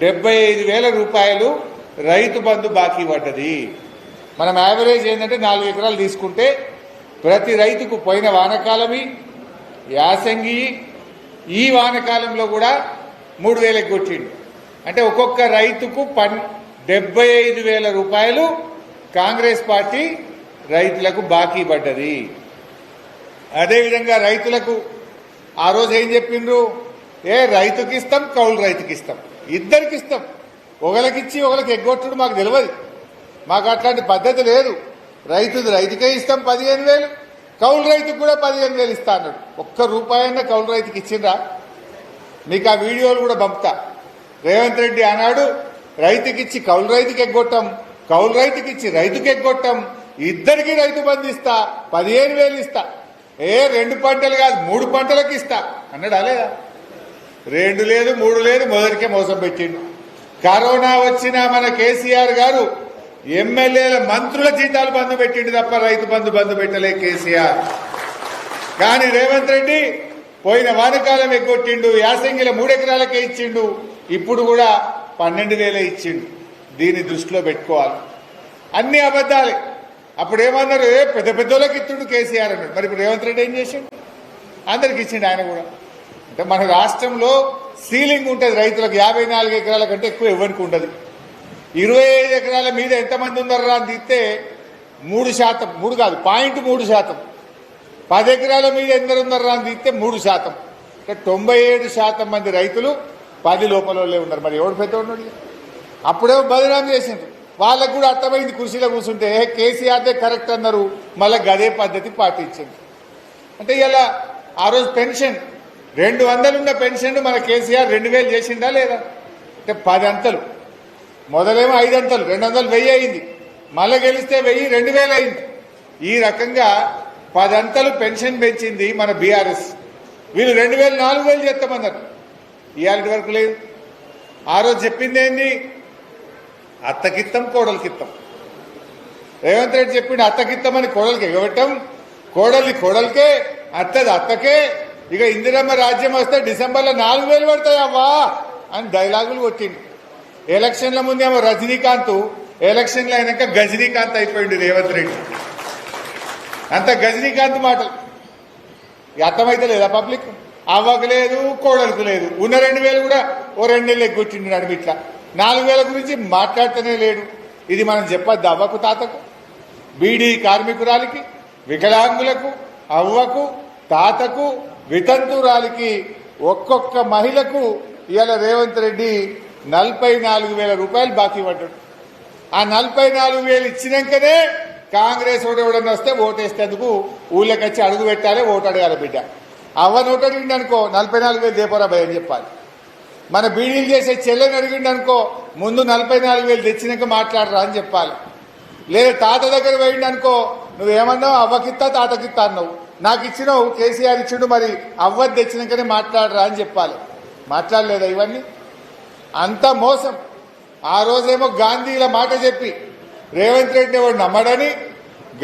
డెబ్బై ఐదు వేల రూపాయలు రైతు బంధు బాకీ పడ్డది. మనం యావరేజ్ ఏంటంటే నాలుగు ఎకరాలు తీసుకుంటే ప్రతి రైతుకు పోయిన వానకాలమి యాసంగి ఈ వానకాలంలో కూడా మూడు వేలకు కొట్టిండు. అంటే ఒక్కొక్క రైతుకు పన్ డెబ్బై ఐదు వేల రూపాయలు కాంగ్రెస్ పార్టీ రైతులకు బాకీ పడ్డది. అదేవిధంగా రైతులకు ఆ రోజు ఏం చెప్పిండ్రు? ఏ రైతుకి ఇస్తాం కౌలు రైతుకి ఇస్తాం ఇద్దరికి ఇస్తాం ఒకరికిచ్చి ఒకరికి ఎగ్గొట్టుడు మాకు తెలియదు మాకు అట్లాంటి పద్ధతి లేదు. రైతుది రైతుకే ఇస్తాం పదిహేను వేలు కౌలు రైతుకు కూడా పదిహేను వేలు ఇస్తా అన్నాడు. ఒక్క రూపాయన్న కౌలు రైతుకి ఇచ్చిండ్రా? మీకు ఆ వీడియోలు కూడా పంపుతా. రేవంత్ రెడ్డి అన్నాడు రైతుకిచ్చి కౌలు రైతుకి ఎగ్గొట్టాం కౌలు రైతుకి ఇచ్చి రైతుకి ఎగ్గొట్టాం ఇద్దరికి రైతు బంధు ఇస్తా పదిహేను వేలు ఇస్తా. ఏ రెండు పంటలు కాదు మూడు పంటలకు ఇస్తా. అన్నాడు అలేదా రెండు లేదు మూడు లేదు మొదటికే మోసం పెట్టిండు. కరోనా వచ్చిన మన కేసీఆర్ గారు ఎమ్మెల్యేల మంత్రుల జీతాలు బంధు పెట్టిండు తప్ప రైతు బంధు బంధు పెట్టలే కేసీఆర్. కానీ రేవంత్ రెడ్డి పోయిన వానకాలం ఎగ్గొట్టిండు యాసంగిల మూడెకరాలకే ఇచ్చిండు ఇప్పుడు కూడా పన్నెండు వేలే ఇచ్చిండు. దీన్ని దృష్టిలో పెట్టుకోవాలి. అన్ని అబద్ధాలే. అప్పుడు ఏమన్నారు ఏ పెద్ద పెద్దోళ్ళకి ఇచ్చిండు కేసీఆర్ అన్నాడు. మరి ఇప్పుడు రేవంత్ రెడ్డి ఏం చేసిండు? అందరికి ఇచ్చిండు ఆయన కూడా. అంటే మన రాష్ట్రంలో సీలింగ్ ఉంటుంది రైతులకు యాభై నాలుగు ఎకరాల కంటే ఎక్కువ ఎవరికి ఉండదు. ఇరవై ఐదు ఎకరాల మీద ఎంతమంది ఉన్నారా అని తీస్తే మూడు శాతం మూడు కాదు పాయింట్ మూడు శాతం. పది ఎకరాల మీద ఎందరు ఉన్నారా అని తీస్తే మూడు శాతం. అంటే తొంభై ఏడు శాతం మంది రైతులు పది లోపల ఉన్నారు. మరి ఎవడు పెద్ద ఉన్నాడు? అప్పుడేమో బదనాం చేసిండ్రు వాళ్ళకు కూడా అర్థమైంది కుర్చీలో కూర్చుంటే "ఏ, కేసీఆర్దే కరెక్ట్ అన్నారు. మళ్ళీ గదే పద్ధతి పాటించింది అంటే ఇలా ఆ రోజు పెన్షన్ రెండు వందలు ఉన్న పెన్షన్ మన కేసీఆర్ రెండు వేలు చేసిండా లేదా? అంటే పది అంతలు మొదలేమో ఐదు అంతలు రెండు వందలు వెయ్యి అయింది. మళ్ళీ గెలిస్తే వెయ్యి రెండు వేలు అయింది. ఈ రకంగా పదంతలు పెన్షన్ పెంచింది మన బీఆర్ఎస్. వీళ్ళు రెండు వేలు నాలుగు వేలు చేస్తామన్నారు. ఇవాళ వరకు లేదు. ఆ రోజు చెప్పింది ఏంది? అత్తకిత్తం కోడలికిత్తం. రేవంత్ రెడ్డి చెప్పిండు అత్తకిత్తమని కోడలికి ఎగబెట్టం. కోడలి కోడలికే అత్తది అత్తకే. ఇక ఇందిరమ్మ రాజ్యం వస్తే డిసెంబర్లో నాలుగు వేలు పడతాయి అవ్వా అని డైలాగులు కొట్టిండు. ఎలక్షన్ల ముందేమో రజనీకాంత్ ఎలక్షన్లు అయినాక గజనీకాంత్ అయిపోయిండు రేవంత్ రెడ్డి. అంత గజనీకాంత్ మాటలు. అర్థమైతే లేదా పబ్లిక్? అవ్వకు లేదు కోడలకు లేదు. ఉన్న రెండు వేలు కూడా ఓ రెండు నెలలు ఎగ్గొట్టిండు నడుము ఇట్లా. నాలుగు వేల గురించి మాట్లాడుతూనే లేడు. ఇది మనం చెప్పద్దు అవ్వకు తాతకు? బీడీ కార్మికురాలికి వికలాంగులకు అవ్వకు తాతకు వితంతురాలికి ఒక్కొక్క మహిళకు ఇవాళ రేవంత్ రెడ్డి నలభై నాలుగు వేల రూపాయలు బాకీ పడ్డాడు. ఆ నలభై నాలుగు వేలు ఇచ్చినాకనే కాంగ్రెస్ ఓటు ఎవడన్నా వస్తే ఓటేసేందుకు ఊళ్ళకి వచ్చి అడుగు పెట్టాలి ఓటు అడగాలి బిడ్డ. అవ్వ నోటు అడిగిండు అనుకో నలభై నాలుగు వేలు దేపోరా భయం చెప్పాలి. మన బీడీలు చేసే చెల్లెని అడిగిండు అనుకో ముందు నలభై నాలుగు వేలు తెచ్చినాక మాట్లాడరా అని చెప్పాలి. లేదా తాత దగ్గర పోయిండు అనుకో నువ్వేమన్నావు? అవ్వకిత్తా తాతకిత్తా అన్నావు. నాకు ఇచ్చినావు కేసీఆర్ ఇచ్చిండు మరి అవ్వది తెచ్చినాకనే మాట్లాడరా అని చెప్పాలి. మాట్లాడలేదా ఇవన్నీ? అంత మోసం. ఆ రోజేమో గాంధీల మాట చెప్పి రేవంత్ రెడ్డి వాడు నమ్మడని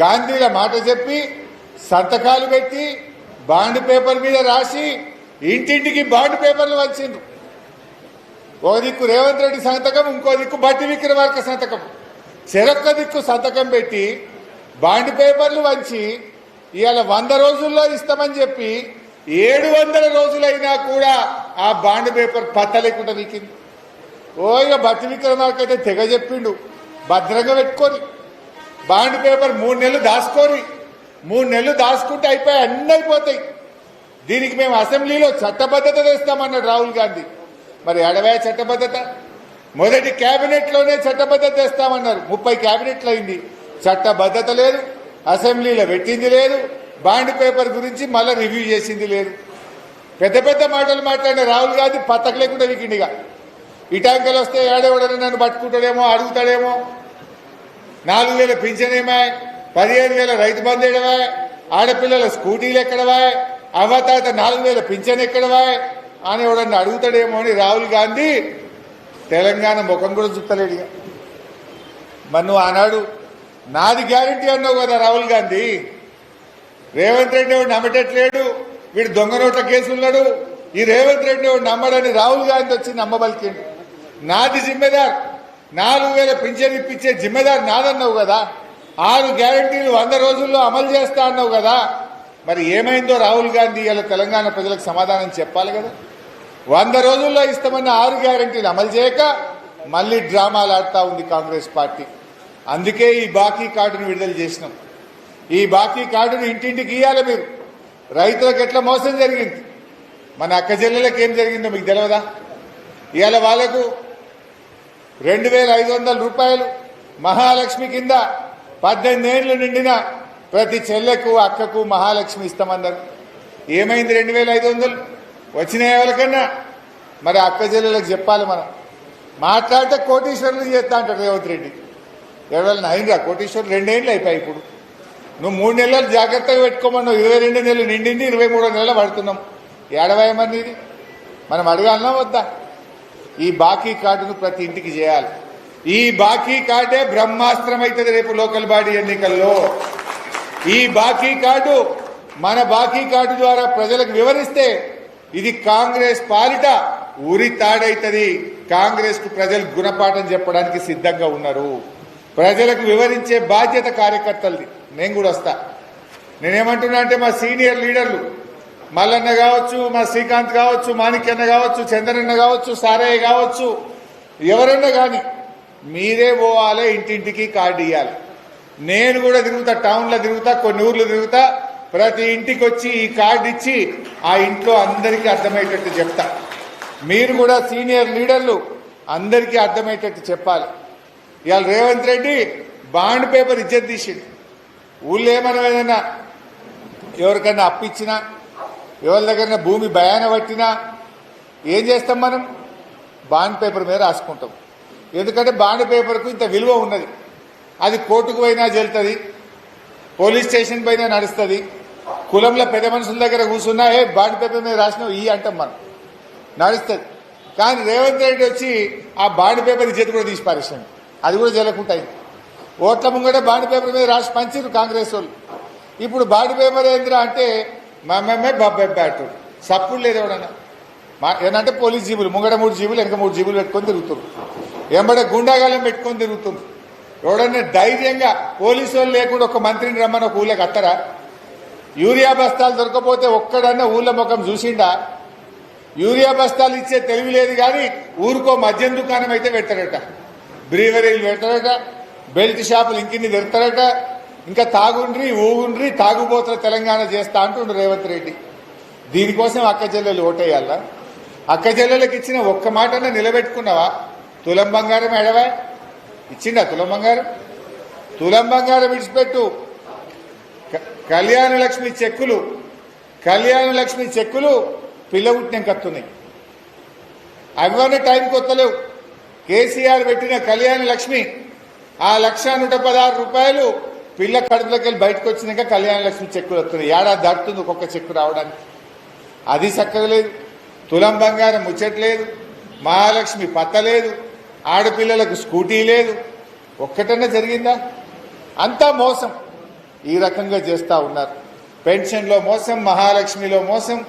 గాంధీల మాట చెప్పి సంతకాలు పెట్టి బాండ్ పేపర్ మీద రాసి ఇంటింటికి బాండ్ పేపర్లు వచ్చిండ్రు ఓ దిక్కు రేవంత్ రెడ్డి సంతకం ఇంకో దిక్కు బట్టి విక్రమార్క సంతకం. చెరొక్క దిక్కు సంతకం పెట్టి బాండ్ పేపర్లు వంచి ఇవాళ వంద రోజుల్లో ఇస్తామని చెప్పి ఏడు వందల రోజులైనా కూడా ఆ బాండ్ పేపర్ పత్త లేకుండా వీకింది ఓ ఇక బట్టి విక్రమార్కైతే అయితే తెగ చెప్పిండు. భద్రంగా పెట్టుకొని. బాండ్ పేపర్ మూడు నెలలు దాచుకొని. మూడు నెలలు దాచుకుంటే అయిపోయి అన్నీ అయిపోతాయి. దీనికి మేము అసెంబ్లీలో చట్టబద్ధత తెస్తామన్నాడు రాహుల్ గాంధీ. మరి అడవే చట్టబద్ధత? మొదటి కేబినెట్లోనే చట్టబద్ధత తెస్తామన్నారు. ముప్పై కేబినెట్లు అయింది చట్టబద్ధత లేదు. అసెంబ్లీలో పెట్టింది లేదు బాండ్ పేపర్ గురించి మళ్ళీ రివ్యూ చేసింది లేదు. పెద్ద పెద్ద మాటలు మాట్లాడిన రాహుల్ గాంధీ పతక లేకుండా వీకిండిగా ఇటాంకలు వస్తే ఏడేవాడని నన్ను పట్టుకుంటాడేమో అడుగుతాడేమో. నాలుగు వేల పింఛన్ ఏమే? పదిహేను వేల రైతు బంధు ఎడవా ఆడపిల్లల స్కూటీలు ఎక్కడవా? అవతాత నాలుగు వేల పింఛన్ ఎక్కడవా? అని ఎవడన్నా అడుగుతాడేమో అని రాహుల్ గాంధీ తెలంగాణ ముఖం కూడా చుట్టలేడు ఇక. మరి నువ్వు ఆనాడు నాది గ్యారంటీ అన్నావు కదా రాహుల్ గాంధీ. రేవంత్ రెడ్డి వాడు నమ్మటట్లేడు? వీడు దొంగ నోట్ల కేసు ఉన్నాడు. ఈ రేవంత్ రెడ్డి వాడు నమ్మడని రాహుల్ గాంధీ వచ్చి నమ్మబలికిండు. నాది జిమ్మెదార్. నాలుగు వేల పింఛన్ ఇప్పించే జిమ్మెదార్ నాదన్నావు కదా. ఆరు గ్యారంటీలు వంద రోజుల్లో అమలు చేస్తా అన్నావు కదా. మరి ఏమైందో రాహుల్ గాంధీ ఇలా తెలంగాణ ప్రజలకు సమాధానం చెప్పాలి కదా. వంద రోజుల్లో ఇస్తామన్న ఆరు గ్యారంటీలు అమలు చేయక మళ్ళీ డ్రామాలు ఆడుతూ ఉంది కాంగ్రెస్ పార్టీ. అందుకే ఈ బాకీ కార్డును విడుదల చేసినాం. ఈ బాకీ కార్డును ఇంటింటికి ఇవ్వాలి మీరు. రైతులకు ఎట్లా మోసం జరిగింది? మన అక్క చెల్లెలకు ఏం జరిగిందో మీకు తెలియదా ఇవాళ వాళ్ళకు రెండు వేల ఐదు వందల రూపాయలు మహాలక్ష్మి కింద పద్దెనిమిది ఏళ్ళు నిండిన ప్రతి చెల్లెకు అక్కకు మహాలక్ష్మి ఇస్తామన్నారు. ఏమైంది రెండు వేల ఐదు వందలు? వచ్చినాయి ఎవరికన్నా? మరి అక్క చెల్లెలకు చెప్పాలి మనం. మాట్లాడితే కోటీశ్వరులు చేస్తా అంటారు రేవంత్ రెడ్డి. ఎవరైనా అయిందా కోటీశ్వరులు రెండేళ్ళు అయిపోయాయి ఇప్పుడు. నువ్వు మూడు నెలలు జాగ్రత్తగా పెట్టుకోమన్నావు ఇరవై రెండు నెలలు నిండింది ఇరవై మూడో నెలలు పడుతున్నాం. ఏడవై మంది మనం అడగాలన్నా వద్దా? ఈ బాకీ కార్డును ప్రతి ఇంటికి చేయాలి. ఈ బాకీ కార్డే బ్రహ్మాస్త్రం అవుతుంది రేపు లోకల్ బాడీ ఎన్నికల్లో. ఈ బాకీ కార్డు మన బాకీ కార్డు ద్వారా ప్రజలకు వివరిస్తే ఇది కాంగ్రెస్ పాలిట ఉరి తాడైతుంది కాంగ్రెస్కు ప్రజలు గుణపాఠం చెప్పడానికి సిద్ధంగా ఉన్నారు. ప్రజలకు వివరించే బాధ్యత కార్యకర్తలది. నేను కూడా వస్తా. నేనేమంటున్నా అంటే మా సీనియర్ లీడర్లు మల్లన్న కావచ్చు మా శ్రీకాంత్ కావచ్చు మాణిక్యన్న కావచ్చు చంద్రన్న కావచ్చు సారయ్య కావచ్చు ఎవరన్నా కానీ మీరే పోవాలి ఇంటింటికి కార్డు ఇవ్వాలి నేను కూడా తిరుగుతా టౌన్లో తిరుగుతా కొన్ని ఊర్లు తిరుగుతా ప్రతి ఇంటికి వచ్చి ఈ కార్డు ఇచ్చి ఆ ఇంట్లో అందరికీ అర్థమయ్యేటట్టు చెప్తా. మీరు కూడా సీనియర్ లీడర్లు అందరికీ అర్థమయ్యేటట్టు చెప్పాలి. ఇవాళ రేవంత్ రెడ్డి బాండ్ పేపర్ ఇజ్జత్ తీసిండు. ఊళ్ళో ఏమైనా ఏదైనా ఎవరికైనా అప్పిచ్చినా ఎవరి దగ్గర భూమి భయాన పట్టినా ఏం చేస్తాం మనం? బాండ్ పేపర్ మీద రాసుకుంటాం. ఎందుకంటే బాండ్ పేపర్కు ఇంత విలువ ఉన్నది. అది కోర్టుకు పోయినా చెల్తుంది పోలీస్ స్టేషన్ పైన నడుస్తుంది కులంలో పెద్ద మనుషుల దగ్గర కూర్చున్నా ఏ బాండ్ పేపర్ మీద రాసినావు ఈ అంటాం మనం. నడుస్తుంది. కానీ రేవంత్ రెడ్డి వచ్చి ఆ బాండ్ పేపర్ ఇచ్చేది కూడా తీసి పారేసాడు. అది కూడా జరగకుంటాయి ఓట్ల ముంగట బాండ్ పేపర్ మీద రాసి పంచిరు కాంగ్రెస్ వాళ్ళు. ఇప్పుడు బాండ్ పేపర్ ఏందిరా అంటే మేమే బాబాయ్ బ్యాటు. సప్పుడు లేదు ఎవడన్నా. మా ఏంటంటే పోలీస్ జీబులు ముంగడ మూడు జీబులు వెనక మూడు జీబులు పెట్టుకొని తిరుగుతున్నారు ఎంబడే గుండాగాలం పెట్టుకొని తిరుగుతున్నారు ఎవడన్నా ధైర్యంగా పోలీసు వాళ్ళు లేకుండా ఒక మంత్రిని రమ్మని ఒక ఊళ్ళకి అత్తరా యూరియా బస్తాలు దొరకపోతే ఒక్కడన్నా ఊళ్ళ ముఖం చూసిండా? యూరియా బస్తాలు ఇచ్చే తెలివి లేదు కానీ ఊరికో మద్యం దుకాణం అయితే పెడతాడట బ్రీవరీలు పెడతారట బెల్ట్ షాపులు ఇంకిన్ని తెరుతాడట ఇంకా తాగుండ్రి ఊగుండ్రి తాగుబోతుల తెలంగాణ చేస్తా అంటుండ్రు రేవంత్ రెడ్డి. దీనికోసం అక్క చెల్లెలు ఓటేయాలా? అక్క చెల్లెలకు ఇచ్చిన ఒక్క మాటన నిలబెట్టుకున్నావా? తులం బంగారం ఎడవా? ఇచ్చిండా తులం బంగారం? తులం బంగారం విడిచిపెట్టు. కళ్యాణ లక్ష్మి చెక్కులు కళ్యాణ లక్ష్మి చెక్కులు పిల్ల పుట్టిన కత్తున్నాయి. అవన్నీ టైంకి వస్తలేవు కేసీఆర్ పెట్టిన కళ్యాణ లక్ష్మి ఆ లక్ష నూట పదహారు రూపాయలు పిల్ల కడుపులోకి వెళ్ళి బయటకు వచ్చినాక కళ్యాణ లక్ష్మి చెక్కులు వస్తున్నాయి. ఏడాది దాటుతుంది ఒక్కొక్క చెక్కు రావడానికి. అది చక్కగా లేదు. తులం బంగారం ముచ్చట్లేదు. మహాలక్ష్మి పత్తలేదు. ఆడపిల్లలకు స్కూటీ లేదు. ఒక్కటన్నా జరిగిందా? అంతా మోసం. ఈ రకంగా చేస్తూ ఉన్నారు. పెన్షన్లో మోసం మహాలక్ష్మిలో మోసం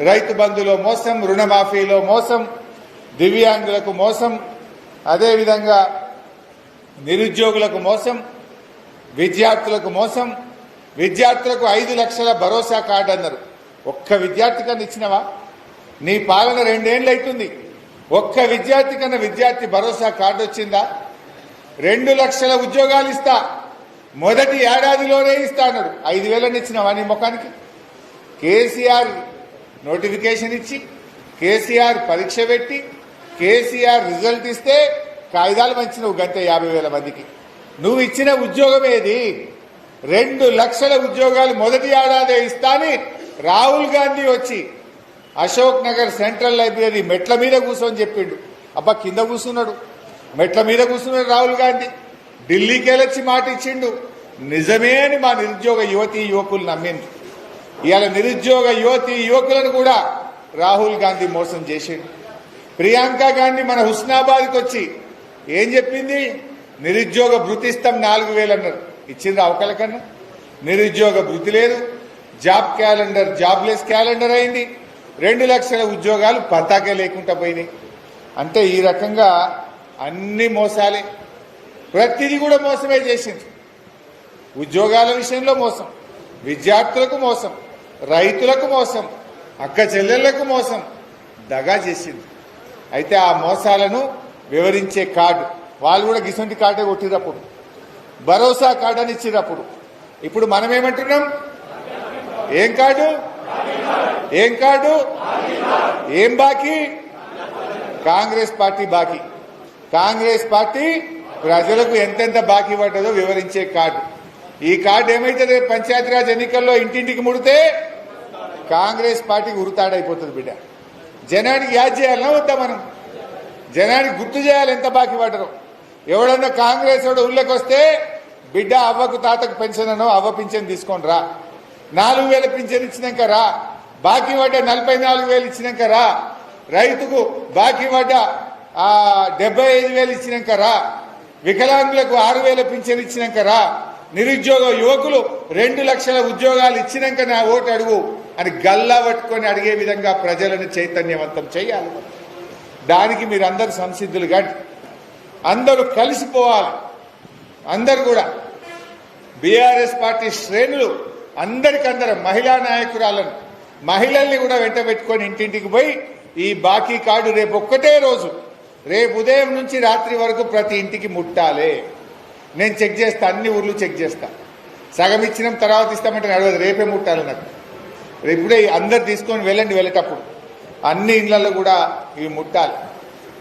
రైతు బంధులో మోసం రుణమాఫీలో మోసం దివ్యాంగులకు మోసం అదేవిధంగా నిరుద్యోగులకు మోసం విద్యార్థులకు మోసం విద్యార్థులకు ఐదు లక్షల భరోసా కార్డు అన్నారు. ఒక్క విద్యార్థి కన్నా ఇచ్చినవా? నీ పాలన రెండేళ్ళు అవుతుంది ఒక్క విద్యార్థి కన్నా విద్యార్థి భరోసా కార్డు వచ్చిందా? రెండు లక్షల ఉద్యోగాలు ఇస్తా. మొదటి ఏడాదిలోనే ఇస్తా అన్నాడు. ఐదు వేలని ఇచ్చినావా నీ ముఖానికి? కేసీఆర్ నోటిఫికేషన్ ఇచ్చి కేసీఆర్ పరీక్ష పెట్టి కేసీఆర్ రిజల్ట్ ఇస్తే కాగితాలు పంచినవు గంట యాభై వేల మందికి. నువ్వు ఇచ్చిన ఉద్యోగం ఏది? రెండు లక్షల ఉద్యోగాలు మొదటి ఏడాదే ఇస్తాని రాహుల్ గాంధీ వచ్చి అశోక్ నగర్ సెంట్రల్ లైబ్రరీ మెట్ల మీద కూర్చొని చెప్పిండు. అబ్బా కింద కూర్చున్నాడు. మెట్ల మీద కూర్చున్నాడు రాహుల్ గాంధీ. ఢిల్లీకి వెళ్ళొచ్చి మాట ఇచ్చిండు. నిజమే అని మా నిరుద్యోగ యువతి యువకులు నమ్మింది ఇవాళ నిరుద్యోగ యువతి యువకులను కూడా రాహుల్ గాంధీ మోసం చేసిండు. ప్రియాంక గాంధీ మన హుస్నాబాద్కి వచ్చి ఏం చెప్పింది? నిరుద్యోగ భృతిస్తాం నాలుగు వేలు అన్నారు ఇచ్చింది అవకల కన్నా? నిరుద్యోగ భృతి లేదు. జాబ్ క్యాలెండర్ జాబ్లెస్ క్యాలెండర్ అయింది. రెండు లక్షల ఉద్యోగాలు పతాకే లేకుండా పోయినాయి. అంటే ఈ రకంగా అన్ని మోసాలే. ప్రతిదీ కూడా మోసమే చేసింది. ఉద్యోగాల విషయంలో మోసం. విద్యార్థులకు మోసం. రైతులకు మోసం. అక్క చెల్లెళ్ళకు మోసం. దగా చేసింది. అయితే ఆ మోసాలను వివరించే కార్డు. వాళ్ళు కూడా గిసంటి కార్డే కొట్టినప్పుడు భరోసా కార్డు అని ఇచ్చినప్పుడు ఇప్పుడు మనం ఏమంటున్నాం? ఏం కార్డు? ఏం కార్డు? ఏం బాకీ? కాంగ్రెస్ పార్టీ బాకీ. కాంగ్రెస్ పార్టీ ప్రజలకు ఎంతెంత బాకీ పడ్డదో వివరించే కార్డు. ఈ కార్డు ఏమైతే రేపు పంచాయతీరాజ్ ఎన్నికల్లో ఇంటింటికి ముడితే కాంగ్రెస్ పార్టీకి ఉరుతాడైపోతుంది బిడ్డ. జనానికి యాద్ చేయాలన్నా వద్దా మనం? జనానికి గుర్తు చేయాలి ఎంత బాకీ పడరు ఎవడన్నా కాంగ్రెస్ వాడు ఊళ్ళోకి వస్తే బిడ్డ అవ్వకు తాతకు పెన్షన్ అనో అవ్వ పింఛన్ తీసుకొని రా. నాలుగు వేల పింఛన్ ఇచ్చినాక రా. బాకీ పడ్డ నలభై నాలుగు వేలు ఇచ్చినాక రా. రైతుకు బాకీ పడ్డ డెబ్బై ఐదు వేలు ఇచ్చినాక రా. వికలాంగులకు ఆరు వేల పింఛన్ ఇచ్చినాక రా. నిరుద్యోగ యువకులు రెండు లక్షల ఉద్యోగాలు ఇచ్చినాక నా ఓటు అడుగు. అని గల్లా పట్టుకొని అడిగే విధంగా ప్రజలను చైతన్యవంతం చేయాలి. దానికి మీరు అందరు సంసిద్ధులు కానీ అందరూ కలిసిపోవాలి అందరు కూడా. బీఆర్ఎస్ పార్టీ శ్రేణులు అందరికందరం మహిళా నాయకురాలను మహిళల్ని కూడా వెంట పెట్టుకొని ఇంటింటికి పోయి ఈ బాకీ కార్డు రేపు ఒక్కటే రోజు రేపు ఉదయం నుంచి రాత్రి వరకు ప్రతి ఇంటికి ముట్టాలి. నేను చెక్ చేస్తా అన్ని ఊర్లు చెక్ చేస్తా. సగం ఇచ్చిన తర్వాత ఇస్తామంటే నడవదు రేపే ముట్టాలి నాకు. ఇప్పుడే అందరు తీసుకొని వెళ్ళండి వెళ్ళేటప్పుడు. అన్ని ఇళ్ళలో కూడా ఇవి ముట్టాలి.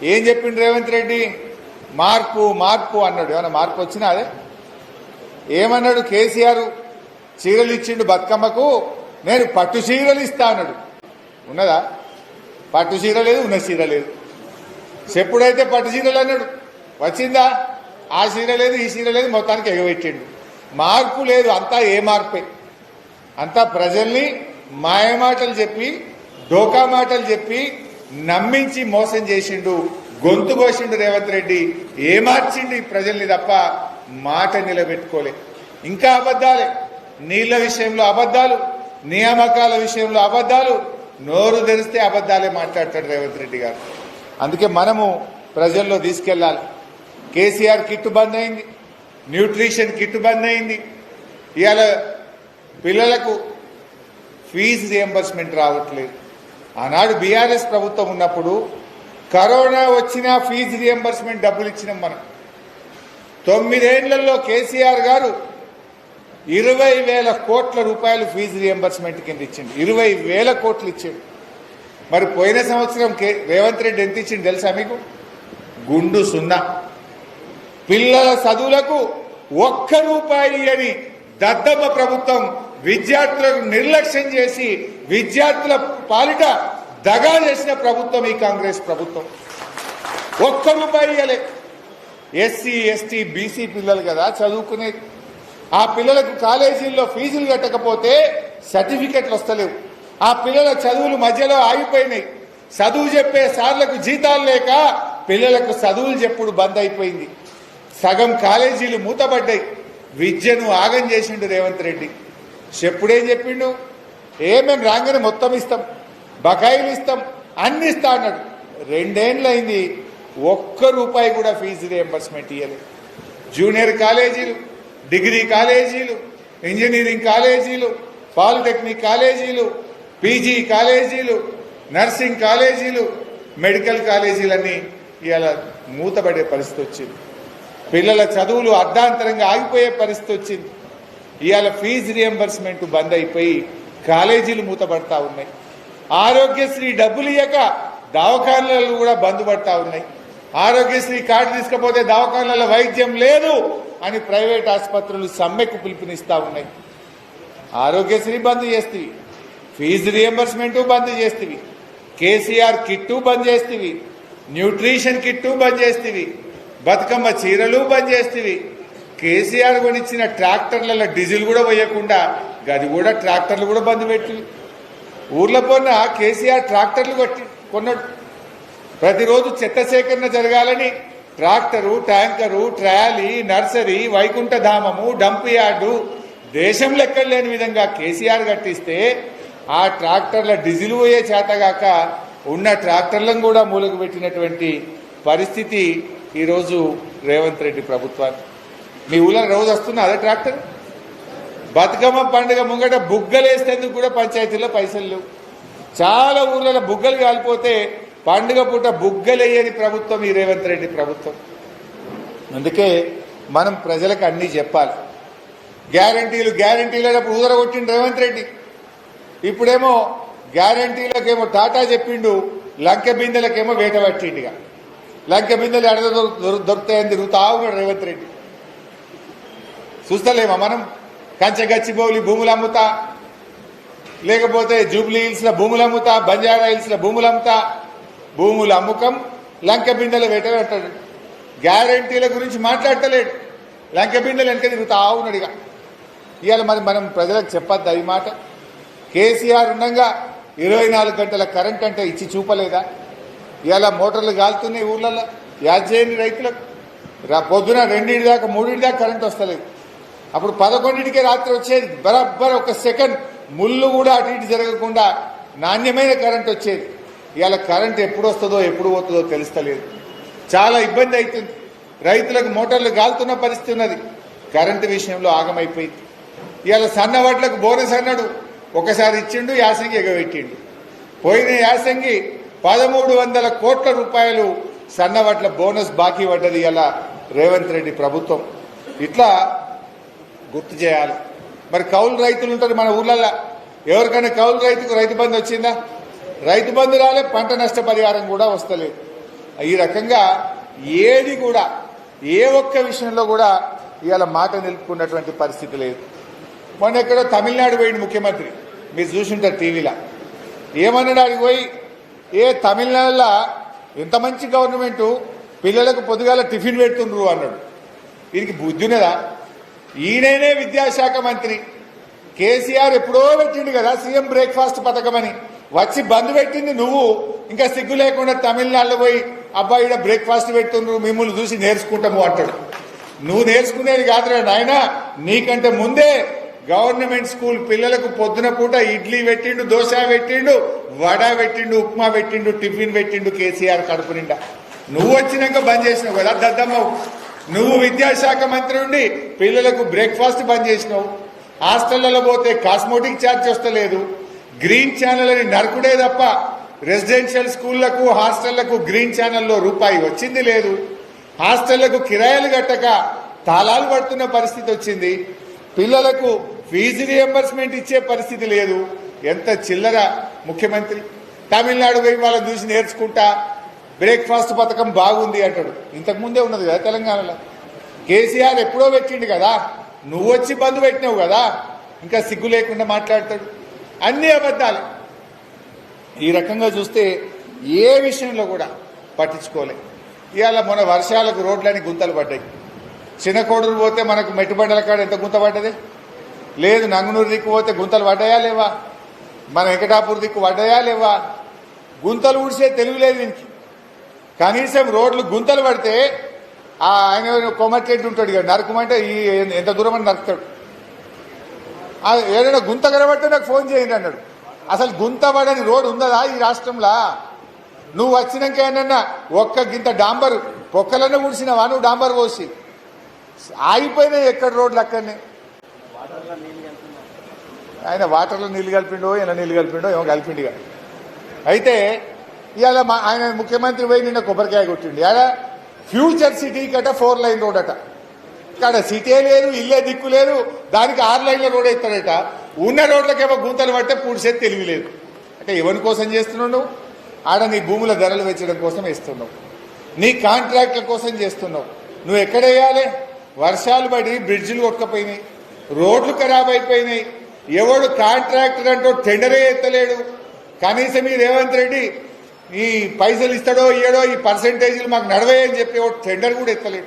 ఏం చెప్పిండు రేవంత్ రెడ్డి? మార్పు మార్పు అన్నాడు. ఏమన్నా మార్పు వచ్చినా అదే? ఏమన్నాడు? కేసీఆర్ చీరలు ఇచ్చిండు బతుకమ్మకు నేను పట్టు చీరలు ఇస్తా అన్నాడు. ఉన్నదా? పట్టు చీర లేదు ఉన్న చీర లేదు. చెప్పుడైతే పట్టు చీరలు అన్నాడు. వచ్చిందా? ఆ చీర లేదు ఈ చీర లేదు మొత్తానికి ఎగబెట్టిండు. మార్పు లేదు అంతా ఏ మార్పే. అంతా ప్రజల్ని మాయమాటలు చెప్పి డోకా మాటలు చెప్పి నమ్మించి మోసం చేసిండు గొంతు కోసిండు రేవంత్ రెడ్డి ఏ ఈ ప్రజల్ని తప్ప మాట నిలబెట్టుకోలే. ఇంకా అబద్ధాలే. నీళ్ళ విషయంలో అబద్ధాలు నియామకాల విషయంలో అబద్ధాలు నోరు తెరిస్తే అబద్ధాలే మాట్లాడతాడు రేవంత్ రెడ్డి గారు. అందుకే మనము ప్రజల్లో తీసుకెళ్ళాలి. కేసీఆర్ కిట్టు బంద్ అయింది న్యూట్రిషన్ కిట్టు బంద్ అయింది. ఇవాళ పిల్లలకు ఫీజు రియంబర్స్మెంట్ రావట్లేదు. ఆనాడు బీఆర్ఎస్ ప్రభుత్వం ఉన్నప్పుడు కరోనా వచ్చినా ఫీజు రియంబర్స్మెంట్ డబ్బులు ఇచ్చినాం మనం. తొమ్మిదేళ్ళలో కేసీఆర్ గారు ఇరవై వేల కోట్ల రూపాయలు ఫీజు రియంబర్స్మెంట్ కింద ఇచ్చిండు. ఇరవై వేల కోట్లు ఇచ్చిండు. మరి పోయిన సంవత్సరం కే రేవంత్ రెడ్డి ఎంత ఇచ్చిండు తెలుసా మీకు? గుండు సున్నా. పిల్లల చదువులకు ఒక్క రూపాయి అని దద్దమ్మ ప్రభుత్వం విద్యార్థులకు నిర్లక్ష్యం చేసి విద్యార్థుల పాలిట దగా చేసిన ప్రభుత్వం ఈ కాంగ్రెస్ ప్రభుత్వం. ఒక్క రూపాయి ఇవ్వలే ఎస్సీ ఎస్టీ బీసీ పిల్లలు కదా చదువుకునేది ఆ పిల్లలకు కాలేజీల్లో ఫీజులు కట్టకపోతే సర్టిఫికెట్లు వస్తలేవు. ఆ పిల్లల చదువులు మధ్యలో ఆగిపోయినాయి. చదువు చెప్పే సార్లకు జీతాలు లేక పిల్లలకు చదువులు చెప్పుడు బంద్ అయిపోయింది. సగం కాలేజీలు మూతబడ్డాయి విద్యను ఆగం చేసిండు రేవంత్ రెడ్డి. చెప్పుడేం చెప్పిండు? ఏమేమి రాగానే మొత్తం ఇస్తాం. బకాయిలు ఇస్తాం. అన్ని ఇస్తా అన్నాడు. రెండేండ్లైంది ఒక్క రూపాయి కూడా ఫీజు రియంబర్స్మెంట్ ఇవ్వలేదు జూనియర్ కాలేజీలు డిగ్రీ కాలేజీలు ఇంజనీరింగ్ కాలేజీలు పాలిటెక్నిక్ కాలేజీలు పీజీ కాలేజీలు నర్సింగ్ కాలేజీలు మెడికల్ కాలేజీలన్నీ ఇలా మూతపడే పరిస్థితి వచ్చింది పిల్లల చదువులు అర్ధాంతరంగా ఆగిపోయే పరిస్థితి వచ్చింది ఇవాళ ఫీజు రియంబర్స్మెంట్ బంద్ అయిపోయి కాలేజీలు మూతపడతా ఉన్నాయి. ఆరోగ్యశ్రీ డబ్బులు ఇయ్యక దవాఖానాలు కూడా బంద్ పడతా ఉన్నాయి. ఆరోగ్యశ్రీ కార్డు తీసుకపోతే దవాఖానాల వైద్యం లేదు అని ప్రైవేట్ ఆసుపత్రులు సమ్మెకు పిలుపునిస్తా ఉన్నాయి. ఆరోగ్యశ్రీ బంద్ చేస్తేవి. ఫీజు రియంబర్స్మెంట్ బంద్ చేస్తేవి. కేసీఆర్ కిట్టు బంద్ చేస్తేవి. న్యూట్రిషన్ కిట్టు బంద్ చేస్తేవి. బతుకమ్మ చీరలు బంద్ చేస్తేవి. కేసీఆర్ కొనిచ్చిన ట్రాక్టర్లలో డీజిల్ కూడా పోయకుండా గది కూడా ట్రాక్టర్లు కూడా బంద్ పెట్టి. ఊర్లో పోయిన కేసీఆర్ ట్రాక్టర్లు కొట్టి కొన్నాడు. ప్రతిరోజు చెత్త సేకరణ జరగాలని ట్రాక్టరు ట్యాంకరు ట్రాలీ నర్సరీ వైకుంఠధామము డంప్ యార్డు దేశం లెక్కలు లేని విధంగా కేసీఆర్ కట్టిస్తే ఆ ట్రాక్టర్ల డీజిల్ పోయే చేతగాక ఉన్న ట్రాక్టర్లను కూడా మూలకు పెట్టినటువంటి పరిస్థితి ఈరోజు రేవంత్ రెడ్డి ప్రభుత్వానికి. మీ ఊళ్ళో రోజు వస్తున్నా అదే ట్రాక్టర్? బతుకమ్మ పండుగ ముంగట బుగ్గలు వేసేందుకు కూడా పంచాయతీలో పైసలు లేవు. చాలా ఊర్లలో బుగ్గలు కాలిపోతే పండుగ పూట బుగ్గలేయని ప్రభుత్వం ఈ రేవంత్ రెడ్డి ప్రభుత్వం. అందుకే మనం ప్రజలకు అన్నీ చెప్పాలి. గ్యారంటీలు గ్యారంటీలు అయినప్పుడు ఊదర కొట్టిండు రేవంత్ రెడ్డి. ఇప్పుడేమో గ్యారంటీలకేమో టాటా చెప్పిండు లంక బిందెలకేమో వేట పట్టిండుగా. లంక బిందెలు ఎడ దొరుకుతాయని తిరుగుతా ఉన్నాడు రేవంత్ రెడ్డి. చూస్తలేమా మనం? కంచె గచ్చిబౌలి భూములు అమ్ముతా లేకపోతే జూబ్లీ హిల్స్లో భూములు అమ్ముతా బంజారా హిల్స్ భూములు అమ్ముతా భూములు అమ్ముకం లంక బిందెల వేట గ్యారంటీల గురించి మాట్లాడతలేడు. లంక బిండెలు వెనక తిరుగుతా ఉన్నాడు ఇక. ఇవాళ మరి మనం ప్రజలకు చెప్పద్దా ఈ మాట? కేసీఆర్ ఉండగా ఇరవై నాలుగు గంటల కరెంట్ అంటే ఇచ్చి చూపలేదా? ఇవాళ మోటార్లు కాలుతున్నాయి ఊర్లలో. యాద్ చేయని రైతులకు పొద్దున రెండింటి దాకా మూడింటి దాకా కరెంట్ వస్తలేదు. అప్పుడు పదకొండింటికే రాత్రి వచ్చేది. బరాబర్ ఒక సెకండ్ ముళ్ళు కూడా అటు ఇటు జరగకుండా నాణ్యమైన కరెంట్ వచ్చేది. ఇవాళ కరెంట్ ఎప్పుడు వస్తుందో ఎప్పుడు పోతుందో తెలుస్తలేదు. చాలా ఇబ్బంది అవుతుంది రైతులకు మోటార్లు గాలుతున్న పరిస్థితి ఉన్నది. కరెంటు విషయంలో ఆగమైపోయింది. ఇవాళ సన్నవాట్లకు బోనస్ అన్నాడు. ఒకసారి ఇచ్చిండు యాసంగి ఎగబెట్టిండు. పోయిన యాసంగి పదమూడు వందల కోట్ల రూపాయలు సన్నవాట్ల బోనస్ బాకీ పడ్డది ఇలా రేవంత్ రెడ్డి ప్రభుత్వం. ఇట్లా గుర్తు చేయాలి. మరి కౌలు రైతులు ఉంటారు మన ఊర్లల్లో. ఎవరికైనా కౌలు రైతుకు రైతు బంధు వచ్చిందా? రైతు బంధు రాలే పంట నష్టపరిహారం కూడా వస్తలేదు. ఈ రకంగా ఏది కూడా ఏ ఒక్క విషయంలో కూడా ఇవాళ మాట నిలుపుకున్నటువంటి పరిస్థితి లేదు. మొన్న ఎక్కడో తమిళనాడు పోయింది ముఖ్యమంత్రి. మీరు చూసింటారు టీవీలో. ఏమన్నాడు ఆడికి పోయి ఏ తమిళనాడులో ఇంత మంచి గవర్నమెంటు పిల్లలకు పొద్దుగాల టిఫిన్ పెడుతుండ్రు అన్నాడు. దీనికి బుద్ధి ఉన్నదా? ఈయననే విద్యాశాఖ మంత్రి. కేసీఆర్ ఎప్పుడో పెట్టిండు కదా సీఎం బ్రేక్ఫాస్ట్ పథకం అని వచ్చి బంద్ పెట్టింది నువ్వు. ఇంకా సిగ్గు లేకుండా తమిళనాడులో పోయి అబ్బాయి ఈడ బ్రేక్ఫాస్ట్ పెడుతుండ్రు మిమ్మల్ని చూసి నేర్చుకుంటాము అంటాడు. నువ్వు నేర్చుకునేది కాదురా నాయన. నీకంటే ముందే గవర్నమెంట్ స్కూల్ పిల్లలకు పొద్దున పూట ఇడ్లీ పెట్టిండు దోశ పెట్టిండు వడ పెట్టిండు ఉప్మా పెట్టిండు టిఫిన్ పెట్టిండు కేసీఆర్ కడుపు నిండా. నువ్వు వచ్చినాక బంద్ చేసినావు కదా దద్దమ్మ నువ్వు విద్యాశాఖ మంత్రి ఉండి పిల్లలకు బ్రేక్ఫాస్ట్ బంద్ చేసినావు. హాస్టళ్ళలో పోతే కాస్మోటిక్ ఛార్జ్ వస్తలేదు. గ్రీన్ ఛానల్ అని నరకుడే తప్ప రెసిడెన్షియల్ స్కూళ్ళకు హాస్టళ్ళకు గ్రీన్ ఛానల్లో రూపాయి వచ్చింది లేదు. హాస్టళ్ళకు కిరాయలు కట్టక తాళాలు పడుతున్న పరిస్థితి వచ్చింది. పిల్లలకు ఫీజు రియంబర్స్మెంట్ ఇచ్చే పరిస్థితి లేదు. ఎంత చిల్లర ముఖ్యమంత్రి. తమిళనాడు పోయి వాళ్ళని చూసి నేర్చుకుంటా. బ్రేక్ఫాస్ట్ పథకం బాగుంది అంటాడు. ఇంతకుముందే ఉన్నది కదా తెలంగాణలో. కేసీఆర్ ఎప్పుడో పెట్టిండు కదా. నువ్వు వచ్చి బంధు పెట్టినావు కదా. ఇంకా సిగ్గు లేకుండా మాట్లాడతాడు. అన్ని అబద్ధాలు. ఈ రకంగా చూస్తే ఏ విషయంలో కూడా పట్టించుకోలే. ఇవాళ మన వర్షాలకు రోడ్లని గుంతలు పడ్డాయి. చిన్న కోడలు పోతే మనకు మెట్టుబండల కాడ ఎంత గుంత పడ్డది? లేదు నంగునూరు దిక్కు పోతే గుంతలు పడ్డాయా లేవా? మన వెంకటాపూర్ దిక్కు పడ్డాయా లేవా? గుంతలు ఊడిసే తెలివి లేదు దీనికి. కనీసం రోడ్లు గుంతలు పడితే ఆ ఆయన కొమ్మట్లేట్లు ఉంటాడు ఇక నరకమంటే ఈ ఎంత దూరం అని నరుకుతాడు. ఏదైనా గుంత కనబడితే నాకు ఫోన్ చేయండి అన్నాడు. అసలు గుంత పడని రోడ్డు ఉందా ఈ రాష్ట్రంలో? నువ్వు వచ్చినాక ఏమన్నా ఒక్క గింత డాంబర్ పొక్కలన్నా ఊడిసినావా నువ్వు డాంబర్ పోసి. ఆగిపోయినా ఎక్కడ రోడ్లు అక్కడనే? ఆయన వాటర్లో నీళ్ళు కలిపిండో ఇలా నీళ్ళు కలిపిండో ఏమో కలిపిండిగా అయితే ఇవాళ మా ఆయన ముఖ్యమంత్రి పోయి నిన్న కొబ్బరికాయ కొట్టిండు. ఇవాళ ఫ్యూచర్ సిటీ కట ఫోర్ లైన్ రోడ్ అట ఇక్కడ సిటీ లేదు ఇల్లే దిక్కు లేదు దానికి ఆరు లైన్ల రోడ్ ఎత్తాడట. ఉన్న రోడ్లకేమో గుంతలు పడితే పూడిసేది తెలివి లేదు. అంటే ఎవరి కోసం చేస్తున్నావు ఆడ నీ భూముల ధరలు పెంచడం కోసం వేస్తున్నావు. నీ కాంట్రాక్ట్ల కోసం చేస్తున్నావు. నువ్వు ఎక్కడ వేయాలి? వర్షాలు పడి బ్రిడ్జిలు కొట్టకపోయినాయి. రోడ్లు ఖరాబ్ అయిపోయినాయి. ఎవడు కాంట్రాక్టర్ అంటూ టెండరే ఎత్తలేడు. కనీసం ఈ రేవంత్ రెడ్డి ఈ పైసలు ఇస్తాడో ఇయ్యడో ఈ పర్సంటేజీలు మాకు నడవే అని చెప్పి వాడు టెండర్ కూడా ఎత్తలేడు.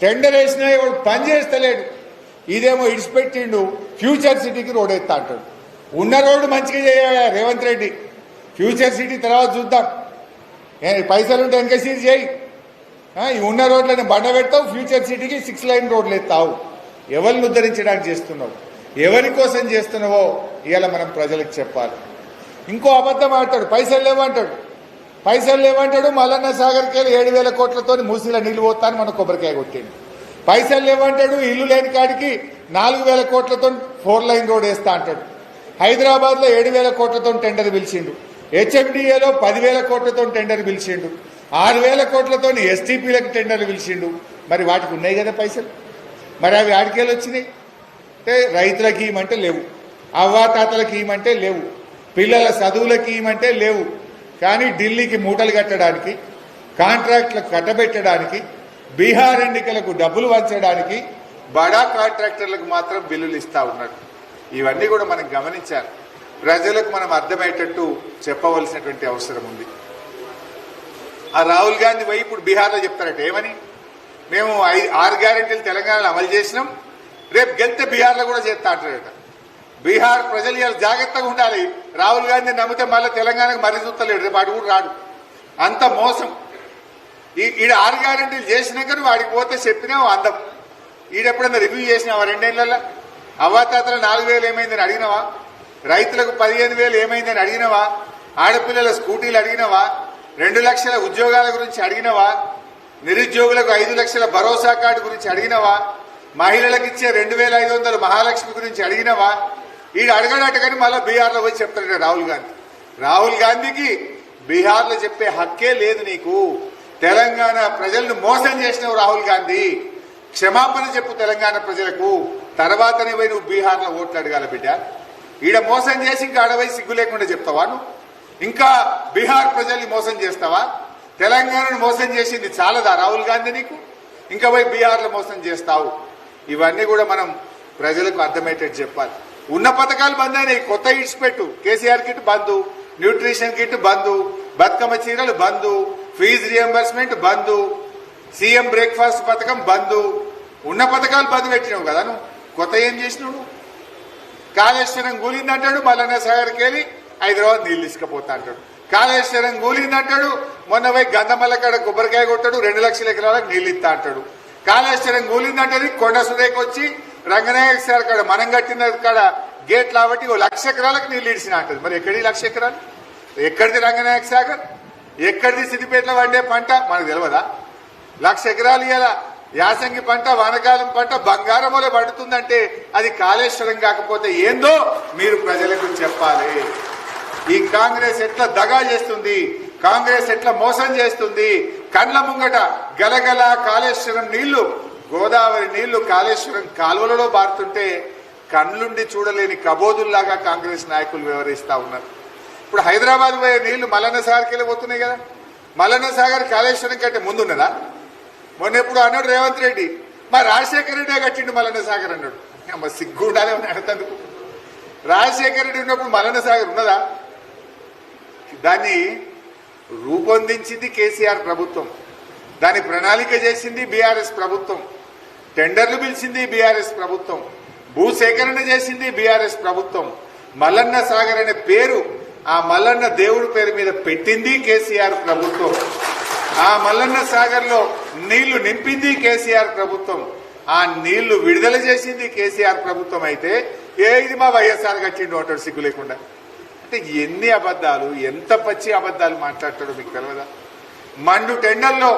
టెండర్ వేసినా వాడు పని చేస్తలేడు. ఇదేమో ఇడిచిపెట్టిండు ఫ్యూచర్ సిటీకి రోడ్ ఎత్తా అంటాడు. ఉన్న రోడ్డు మంచిగా చేయాలి రేవంత్ రెడ్డి? ఫ్యూచర్ సిటీ తర్వాత చూద్దాం. ఏ, పైసలుంటే వెనక చేయి. ఈ ఉన్న రోడ్లని బండ పెడతావు ఫ్యూచర్ సిటీకి సిక్స్ లైన్ రోడ్లు ఎత్తావు. ఎవరిని ఉద్ధరించడానికి చేస్తున్నావు? ఎవరి కోసం చేస్తున్నావో ఇవాళ మనం ప్రజలకు చెప్పాలి. ఇంకో అబద్ధం ఆడతాడు పైసలు లేవంటాడు. పైసలు లేవంటాడు మల్లన్న సాగర్కి వెళ్ళి ఏడు వేల కోట్లతో మూసిలో నీళ్ళు పోతాను మన కొబ్బరికాయ కొట్టిండు. పైసలు లేవంటాడు ఇల్లు లేని కాడికి నాలుగు వేల కోట్లతో ఫోర్ లైన్ రోడ్ వేస్తా అంటాడు. హైదరాబాద్లో ఏడు వేల కోట్లతో టెండర్ పిలిచిండు. హెచ్ఎండిఏలో పదివేల కోట్లతో టెండర్ పిలిచిండు. ఆరు వేల కోట్లతో ఎస్టీపీలకు టెండర్ పిలిచిండు. మరి వాటికి ఉన్నాయి కదా పైసలు? మరి అవి ఆడికేళ్ళు వచ్చినాయి? అంటే రైతులకి ఇవ్వమంటే లేవు. అవ్వాతాతలకి ఇవ్వమంటే లేవు. పిల్లల చదువులకి ఇవ్వమంటే లేవు. కానీ ఢిల్లీకి మూటలు కట్టడానికి కాంట్రాక్టులకు కట్టబెట్టడానికి బీహార్ ఎన్నికలకు డబ్బులు వంచడానికి బడా కాంట్రాక్టర్లకు మాత్రం బిల్లులు ఇస్తా ఉన్నాడు. ఇవన్నీ కూడా మనం గమనించాలి. ప్రజలకు మనం అర్థమయ్యేటట్టు చెప్పవలసినటువంటి అవసరం ఉంది. ఆ రాహుల్ గాంధీ పోయి ఇప్పుడు బీహార్లో చెప్తారట ఏమని? మేము ఆరు గ్యారెంటీలు తెలంగాణలో అమలు చేసినాం రేపు గెలితే బీహార్లో కూడా చేస్తా అంటారట. బీహార్ ప్రజలు ఇవాళ జాగ్రత్తగా ఉండాలి. రాహుల్ గాంధీ నమ్మితే మళ్ళీ తెలంగాణకు మరీ చూస్తలేడు. రేపు అటు కూడా రాడు. అంత మోసం. ఈ ఈడ ఆరు గ్యారెంటీలు చేసినాక నువ్వు ఆడికి పోతే చెప్పినావు అందం. ఈడెప్పుడన్నా రివ్యూ చేసినావా రెండేళ్ళలో అవ్వాతాతలు నాలుగు వేలు ఏమైందని అడిగినవా? రైతులకు పదిహేను వేలు ఏమైందని అడిగినవా? ఆడపిల్లల స్కూటీలు అడిగినవా? రెండు లక్షల ఉద్యోగాల గురించి అడిగినవా? నిరుద్యోగులకు ఐదు లక్షల భరోసా కార్డు గురించి అడిగినవా? మహిళలకు ఇచ్చే రెండు వేల ఐదు వందల మహాలక్ష్మి గురించి అడిగినవా? ఈడు అడగడట కానీ మళ్ళీ బీహార్లో పోయి చెప్తాడు రాహుల్ గాంధీ. రాహుల్ గాంధీకి బీహార్లో చెప్పే హక్కే లేదు నీకు. తెలంగాణ ప్రజలను మోసం చేసినావు రాహుల్ గాంధీ. క్షమాపణ చెప్పు తెలంగాణ ప్రజలకు. తర్వాతనే పోయి నువ్వు బీహార్లో ఓట్లు అడగాల బిడ్డ. ఈడ మోసం చేసి ఇంకా అడవై సిగ్గు లేకుండా చెప్తావా నువ్వు? ఇంకా బీహార్ ప్రజల్ని మోసం చేస్తావా? తెలంగాణను మోసం చేసింది చాలదా రాహుల్ గాంధీ నీకు? ఇంకా పోయి బీహార్లో మోసం చేస్తావు. ఇవన్నీ కూడా మనం ప్రజలకు అర్థమయ్యేటట్టు చెప్పాలి. ఉన్న పథకాలు బంద్ అయినాయి. కొత్త ఇడ్స్ పెట్టు. కేసీఆర్ కిట్ బంద్. న్యూట్రిషన్ కిట్ బంద్. బతుకమ్మ చీరలు బంద్. ఫీజు రియంబర్స్మెంట్ బంద్. సీఎం బ్రేక్ఫాస్ట్ పథకం బంధు ఉన్న పథకాలు బంద్ పెట్టినావు కదా నువ్వు. కొత్త ఏం చేసినావు కాళేశ్వరం కూలిందంటాడు మల్లన్న సాగర్కి వెళ్ళి హైదరాబాద్ నీళ్ళు ఇసుకపోతా అంటాడు కాళేశ్వరం కూలిందంటాడు మొన్న పోయి గంధమల్ల కాడ కొబ్బరికాయ కొట్టాడు రెండు లక్షల ఎకరాలకు నీళ్ళు ఇస్తా అంటాడు కాళేశ్వరం కూలిందంటే కొండ సురేఖ వచ్చి రంగనాయక సార్ కాడ మనం కట్టిన కాడ గేట్ కాబట్టి ఓ లక్ష ఎకరాలకు నీళ్ళు ఇడిచిన మరి ఎక్కడి లక్ష ఎకరాలు? ఎక్కడిది రంగనాయక సాగర్? ఎక్కడిది సిద్దిపేటలో వండే పంట? మనకు తెలియదా లక్ష ఎకరాలు ఇయ్యాల. యాసంగి పంట వానకాలం పంట బంగారములో పడుతుందంటే అది కాళేశ్వరం కాకపోతే ఏందో మీరు ప్రజలకు చెప్పాలి. ఈ కాంగ్రెస్ ఎట్లా దగా చేస్తుంది? కాంగ్రెస్ ఎట్లా మోసం చేస్తుంది? కండ్ల ముంగట గలగల కాళేశ్వరం నీళ్ళు గోదావరి నీళ్ళు కాళేశ్వరం కాలువలలో బారుతుంటే కండ్లుండి చూడలేని కబోదుల్లాగా కాంగ్రెస్ నాయకులు వివరిస్తా ఉన్నారు. ఇప్పుడు హైదరాబాద్ పోయే నీళ్ళు మల్లన్న సాగర్కి పోతున్నాయి కదా? మల్లన్న సాగర్ కాళేశ్వరం కంటే ముందున్నదా? మొన్న ఎప్పుడు అన్నాడు రేవంత్ రెడ్డి మా రాజశేఖర రెడ్డి కట్టిండు మల్లన్న సాగర్ అన్నాడు. అమ్మ సిగ్గు ఉండాలి అని అడతందుకు రాజశేఖర రెడ్డి ఉన్నప్పుడు మల్లన్న సాగర్ ఉన్నదా? దాన్ని రూపొందించింది కేసీఆర్ ప్రభుత్వం. దాని ప్రణాళిక చేసింది బీఆర్ఎస్ ప్రభుత్వం. టెండర్లు పిలిచింది బీఆర్ఎస్ ప్రభుత్వం. భూసేకరణ చేసింది బీఆర్ఎస్ ప్రభుత్వం. మల్లన్న సాగర్ అనే పేరు ఆ మల్లన్న దేవుడి పేరు మీద పెట్టింది కేసీఆర్ ప్రభుత్వం. ఆ మల్లన్న సాగర్లో నీళ్ళు నింపింది కేసీఆర్ ప్రభుత్వం. ఆ నీళ్ళు విడుదల చేసింది కేసీఆర్ ప్రభుత్వం అయితే ఏ ఇది మా వైఎస్ఆర్ కట్టిండు అంటాడు సిగ్గు లేకుండా. అంటే ఎన్ని అబద్ధాలు ఎంత పచ్చి అబద్ధాలు మాట్లాడతాడో మీకు తెలియదా మండు టెండర్లో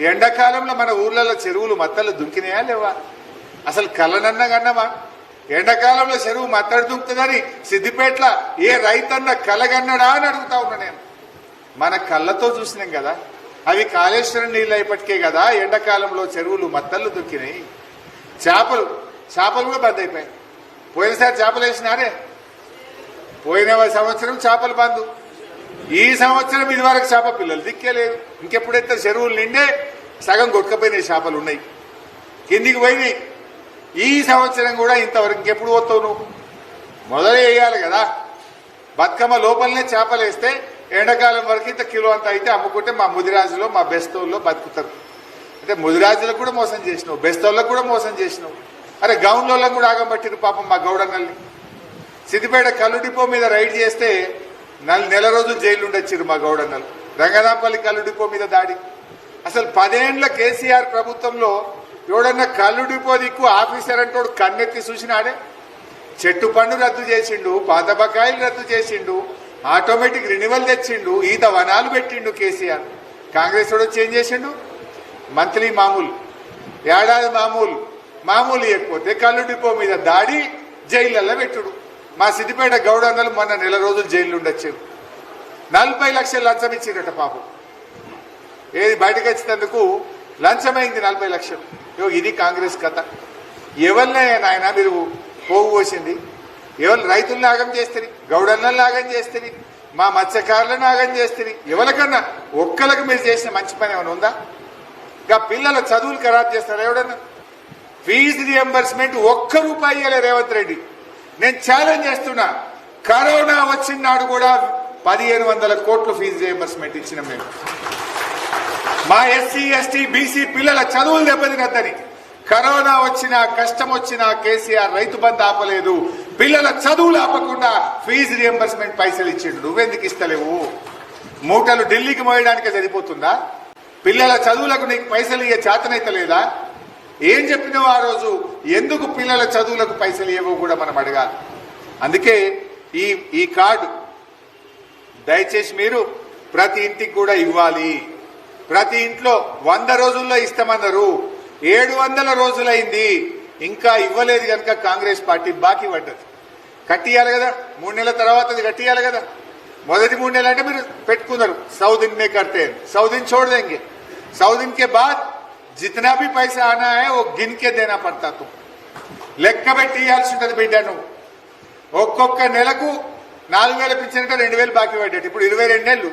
ఎండాకాలంలో మన ఊర్లలో చెరువులు మత్తలు దుంకినాయా లేవా? అసలు కళ్ళనన్నా కన్నమా? ఎండాకాలంలో చెరువు మత్తడి దుంకుతుందని సిద్దిపేటల ఏ రైతన్న కలగన్నడా అని అడుగుతా ఉన్నా నేను. మన కళ్ళతో చూసినాం కదా. అవి కాళేశ్వరం నీళ్ళు అయిపటికే కదా ఎండాకాలంలో చెరువులు మత్తళ్ళు దుక్కినాయి చేపలు చేపలు కూడా బంద్ అయిపోయాయి. పోయినసారి చేపలు వేసినారే? పోయిన సంవత్సరం చేపలు బంధు ఈ సంవత్సరం ఇది వరకు చేప పిల్లలు దిక్కేలేదు. ఇంకెప్పుడైతే చెరువులు నిండే సగం కొట్టుకపోయినాయి చేపలు ఉన్నాయి. కిందికి పోయినాయి. ఈ సంవత్సరం కూడా ఇంతవరకు ఇంకెప్పుడు పోతావు నువ్వు? మొదలు వేయాలి కదా. బతుకమ్మ లోపలనే చేపలు వేస్తే ఎండాకాలం వరకు ఇంత కిలో అంత అయితే అమ్ముకుంటే మా ముదిరాజులో మా బెస్తోల్లో బతుకుతారు. అంటే ముదిరాజులకు కూడా మోసం చేసినావు బెస్తోళ్ళకు కూడా మోసం చేసినావు. అరే గౌన్లో కూడా ఆగంబట్టిరు పాపం మా గౌడన్నల్ని సిద్దిపేట కల్లు డిపో మీద రైడ్ చేస్తే నల్ నెల రోజులు జైలు ఉండొచ్చారు మా గౌడన్నలు. రంగనాపల్లి కల్లు డిపో మీద దాడి. అసలు పదేండ్ల కేసీఆర్ ప్రభుత్వంలో ఎవడన్నా కల్లు డిపో దిక్కు ఆఫీసర్ అంటోడు కన్నెత్తి చూసినాడే? చెట్టు పండు రద్దు చేసిండు పాత బకాయిలు రద్దు చేసిండు ఆటోమేటిక్ రినివల్ తెచ్చిండు ఈత వనాలు పెట్టిండు కేసీఆర్. కాంగ్రెస్ వాడు వచ్చి ఏం చేసిండు? మంత్లీ మామూలు ఏడాది మామూలు మామూలు ఇవ్వకపోతే కళ్ళు డిపో మీద దాడి జైళ్ళల్లో పెట్టుడు. మా సిద్దిపేట గౌడ అన్నలు మొన్న నెల రోజులు జైలు ఉండొచ్చారు. నలభై లక్షలు లంచం ఇచ్చిందట పాపం. ఏది బయటకు వచ్చినందుకు లంచమైంది నలభై లక్షలు. ఇగో ఇది కాంగ్రెస్ కథ. ఎవరినే నాయన మీరు పోగు పోసింది? ఎవరు రైతులను నాగం చేస్తుంది గౌడన్నలు నాగం చేస్తుంది మా మత్స్యకారులను నాగం చేస్తుంది ఎవరికన్నా ఒక్కలకు మీరు చేసిన మంచి పని ఏమైనా ఉందా? ఇంకా పిల్లల చదువులు ఖరాబ్ చేస్తారా ఎవడన్నా? ఫీజు రియంబర్స్మెంట్ ఒక్క రూపాయి ఇవ్వలే రేవంత్ రెడ్డి. నేను ఛాలెంజ్ చేస్తున్నా. కరోనా వచ్చిన నాడు కూడా పదిహేను వందల కోట్లు ఫీజు రియంబర్స్మెంట్ ఇచ్చిన మేము. మా ఎస్సీ ఎస్టీ బీసీ పిల్లల చదువులు దెబ్బతినద్దని. కరోనా వచ్చినా కష్టం వచ్చినా కేసీఆర్ రైతు బంధు ఆపలేదు. పిల్లల చదువులు ఆపకుండా ఫీజు రియంబర్స్మెంట్ పైసలు ఇచ్చిండు. నువ్వెందుకు ఇస్తలేవు? మూటలు ఢిల్లీకి మోయడానికే సరిపోతుందా? పిల్లల చదువులకు నీకు పైసలు ఇయ్యే చేతనైతలేదా ఏం చెప్పినావు ఆ రోజు? ఎందుకు పిల్లల చదువులకు పైసలు ఇవ్వవు కూడా మనం అడగాలి. అందుకే ఈ ఈ కార్డు దయచేసి మీరు ప్రతి ఇంటికి కూడా ఇవ్వాలి. ప్రతి ఇంట్లో వంద రోజుల్లో ఇస్తామన్నారు. ఏడు వందల రోజులైంది. ఇంకా ఇవ్వలేదు కనుక కాంగ్రెస్ పార్టీ బాకీ పడ్డది. కట్టియాలి కదా? మూడు నెలల తర్వాత అది కట్టియాలి కదా? మొదటి మూడు నెలలు అంటే మీరు పెట్టుకున్నారు. సౌద్ ఇన్మే కడితే సౌద్ ఇన్ చూడదేంగి? సౌద్ బాద్ జితనా పైసా ఆనా ఓ గిన్కే దేనా పడతా తు లెక్క పెట్టి ఇవ్వాల్సి ఉంటుంది బిడ్డ ఒక్కొక్క నెలకు నాలుగు వేల పింఛన్ రెండు వేలు బాకీ పడ్డట్టు ఇప్పుడు ఇరవై రెండు నెలలు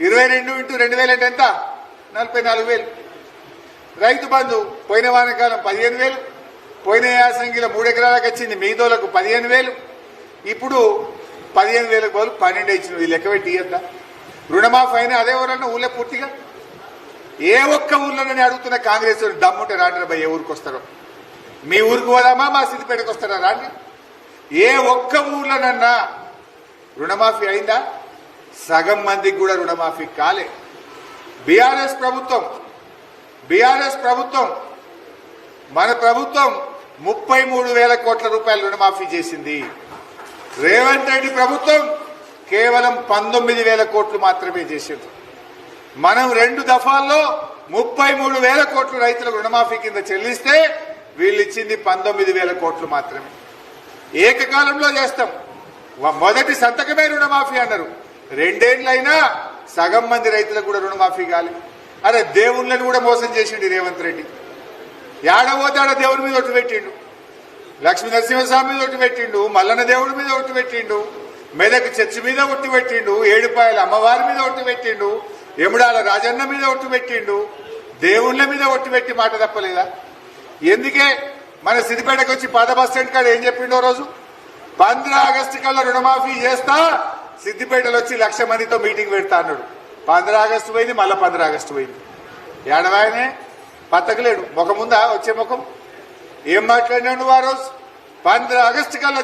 ఇరవై రెండు ఇంటూ రెండు వేలు అంటే ఎంత నలభై నాలుగు వేలు రైతు బంధు పోయిన వానకాలం పదిహేను వేలు పోయిన యాసంగిలో మూడు ఎకరాలకు వచ్చింది మిగతాలకు పదిహేను వేలు ఇప్పుడు పదిహేను వేలకు బదులు పన్నెండు ఇచ్చిన లెక్క పెట్టి ఇయ్యద్దా రుణమాఫీ అయినా అదే ఎవరన్నా ఊళ్ళో పూర్తిగా ఏ ఒక్క ఊర్లోనే అడుగుతున్న కాంగ్రెస్ డమ్ముంటే రాండి భయ ఏ ఊరికి వస్తారో? మీ ఊరికి పోదామా? మా సిద్దిపేటకు వస్తారా? రాండి. ఏ ఒక్క ఊర్లోనన్నా రుణమాఫీ అయిందా? సగం మందికి కూడా రుణమాఫీ కాలే. బీఆర్ఎస్ ప్రభుత్వం బీఆర్ఎస్ ప్రభుత్వం మన ప్రభుత్వం ముప్పై మూడు వేల కోట్ల రూపాయలు రుణమాఫీ చేసింది. రేవంత్ రెడ్డి ప్రభుత్వం కేవలం పంతొమ్మిది వేల కోట్లు మాత్రమే చేసింది. మనం రెండు దఫాల్లో ముప్పై మూడు వేల కోట్లు రైతులకు రుణమాఫీ కింద చెల్లిస్తే వీళ్ళు ఇచ్చింది పంతొమ్మిది వేల కోట్లు మాత్రమే. ఏకకాలంలో చేస్తాం. మొదటి సంతకమే రుణమాఫీ అన్నారు. రెండేళ్ళైనా సగం మంది రైతులకు కూడా రుణమాఫీ కాలి. అరే దేవుళ్ళని కూడా మోసం చేసిండు రేవంత్ రెడ్డి. ఏడవోతే ఆడ దేవుడి మీద ఒట్టు పెట్టిండు. లక్ష్మీ నరసింహస్వామి మీద ఒట్టు పెట్టిండు మల్లన్న దేవుడి మీద ఒట్టు పెట్టిండు మెదక్ చర్చి మీద ఒట్టు పెట్టిండు ఏడుపాయల అమ్మవారి మీద ఒట్టు పెట్టిండు ఎముడాల రాజన్న మీద ఒట్టు పెట్టిండు దేవుళ్ళ మీద ఒట్టు పెట్టి మాట తప్పలేదా? ఎందుకే మన సిద్దిపేటకు వచ్చి పాత బస్ స్టాండ్ కాడ ఏం చెప్పిండో రోజు? పంద్రా ఆగస్టు కల్లా రుణమాఫీ చేస్తా సిద్దిపేటలో వచ్చి లక్ష మందితో మీటింగ్ పెడతా అన్నాడు. పంద్రా ఆగస్టు పోయింది మళ్ళీ పంద్రా ఆగస్టు పోయింది. ఏడవాయనే? బతకలేడు. ముఖం వచ్చే ముఖం? ఏం మాట్లాడినాడు ఆ రోజు? పంద్రా ఆగస్టు కల్లా